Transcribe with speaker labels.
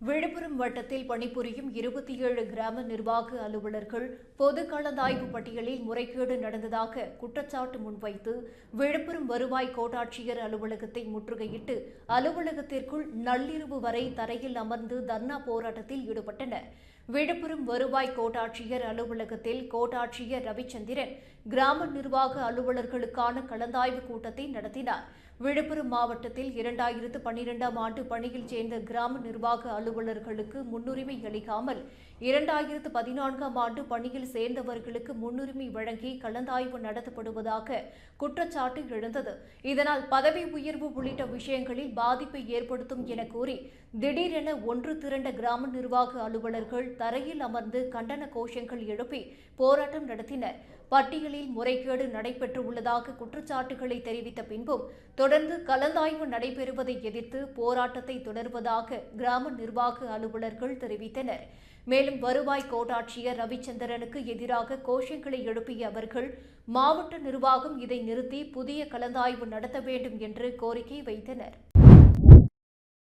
Speaker 1: விழுப்புரம் வட்டத்தில் பணிபுரியும் இருபத்தி ஏழு கிராம நிர்வாக அலுவலர்கள் பொது கலந்தாய்வு பட்டியலில் முறைகேடு நடந்ததாக குற்றச்சாட்டு முன்வைத்து விழுப்புரம் வருவாய் கோட்டாட்சியர் அலுவலகத்தை முற்றுகையிட்டு அலுவலகத்திற்குள் நள்ளிரவு வரை தரையில் அமர்ந்து தர்ணா போராட்டத்தில் ஈடுபட்டனர். விழுப்புரம் வருவாய் கோட்டாட்சியர் அலுவலகத்தில் கோட்டாட்சியர் ரவிச்சந்திரன் கிராம நிர்வாக அலுவலர்களுக்கான கலந்தாய்வு கூட்டத்தை நடத்தினார். விழுப்புரம் மாவட்டத்தில் இரண்டாயிரத்து பன்னிரெண்டாம் ஆண்டு பணியில் சேர்ந்த கிராம நிர்வாக அலுவலர்களுக்கு முன்னுரிமை அளிக்காமல் இரண்டாயிரத்து பதினான்காம் ஆண்டு பணியில் சேர்ந்தவர்களுக்கு முன்னுரிமை வழங்கி கலந்தாய்வு நடத்தப்படுவதாக குற்றச்சாட்டு எழுந்தது. இதனால் பதவி உயர்வு உள்ளிட்ட விஷயங்களில் பாதிப்பை ஏற்படுத்தும் என கூறி திடீரென ஒன்று திரண்ட கிராம நிர்வாக அலுவலர்கள் தரையில் அமர்ந்து கண்டன கோஷங்கள் எழுப்பி போராட்டம் நடத்தினர். பட்டியலில் முறைகேடு நடைபெற்றுள்ளதாக குற்றச்சாட்டுகளை தெரிவித்த பின்பும் தொடர்ந்து கலந்தாய்வு நடைபெறுவதை எதிர்த்து போராட்டத்தை தொடர்வதாக கிராம நிர்வாக அலுவலர்கள் தெரிவித்தனர். மேலும் மேலும் வருவாய் கோட்டாட்சியர் ரவிச்சந்திரனுக்கு எதிராக கோஷங்களை எழுப்பிய அவர்கள் மாவட்ட நிர்வாகம் இதை நிறுத்தி புதிய கலந்தாய்வு நடத்த வேண்டும் என்று கோரிக்கை வைத்தனர்.